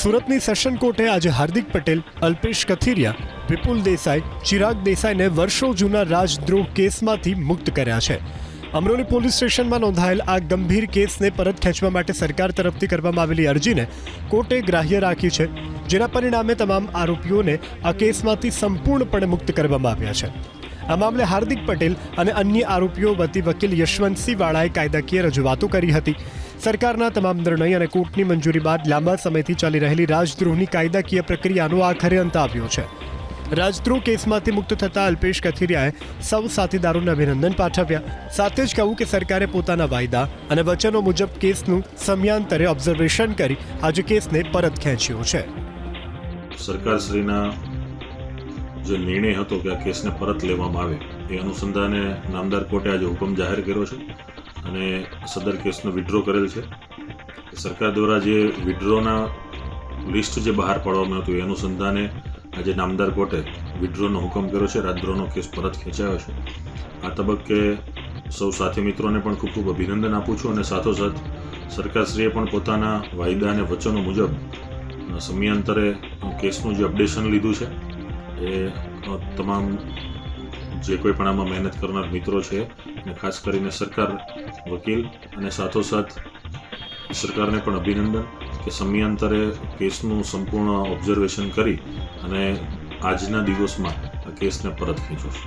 સુરતની સેશન કોર્ટે આજે હાર્દિક પટેલ, અલ્પેશ કથિરિયા, વિપુલ દેસાઈ, ચિરાગ દેસાઈને વર્ષો જૂના રાજદ્રોહ કેસમાંથી મુક્ત કર્યા છે. અમરોલી પોલીસ સ્ટેશનમાં નોંધાયેલ આ ગંભીર કેસને પરત ખેંચવા માટે સરકાર તરફથી કરવામાં આવેલી અરજીને કોર્ટે ગ્રાહ્ય રાખી છે, જેના પરિણામે તમામ આરોપીઓને આ કેસમાંથી સંપૂર્ણપણે મુક્ત કરવામાં આવ્યા છે. આ મામલે હાર્દિક પટેલ અને અન્ય આરોપીઓ વતી વકીલ યશવંતસિંહ વાળાએ કાયદાકીય રજૂઆતો કરી હતી. સરકારના તમામ નિર્ણય અને કોર્ટની મંજૂરી બાદ લાંબા સમયથી ચાલી રહેલી રાજદ્રોહની કાયદાકીય પ્રક્રિયાનો આખરે અંત આવ્યો છે. રાજદ્રોહ કેસમાંથી મુક્ત થતા અલ્પેશ કથિરિયાએ સૌ સાથીદારોને અભિનંદન પાઠવ્યા. સાથે જ કહ્યું કે સરકારે પોતાના વાયદા અને વચનો મુજબ કેસનું સમયાંતરે ઓબ્ઝર્વેશન કરી આજે કેસને પરત ખેંચ્યો છે. સરકારશ્રીના જે નિર્ણય હતો કે આ કેસને પરત લેવામાં આવે, એ અનુસંધાને નામદાર કોર્ટે આજે હુકમ જાહેર કર્યો છે. અને સદર કેસનો વિડ્રો કરેલ છે. સરકાર દ્વારા જે વિડ્રોના લિસ્ટ જે બહાર પાડવામાં હતું, એ અનુસંધાને આજે નામદાર કોર્ટે વિડ્રોનો હુકમ કર્યો છે. રાજદ્રોહનો કેસ પરત ખેંચાયો છે. આ તબક્કે સૌ સાથી મિત્રોને પણ ખૂબ ખૂબ અભિનંદન આપું છું અને સાથોસાથ સરકારશ્રીએ પણ પોતાના વાયદા અને વચનો મુજબ સમયાંતરે કેસનું જે અપડેશન લીધું છે, એ તમામ જે કોઈ પણ આમાં મહેનત કરનાર મિત્રો છે અને ખાસ કરીને સરકાર વકીલ અને સાથોસાથ સરકારને પણ અભિનંદન કે સમયાંતરે કેસનું સંપૂર્ણ ઓબ્ઝર્વેશન કરી અને આજના દિવસમાં આ કેસને પરત ખેંચો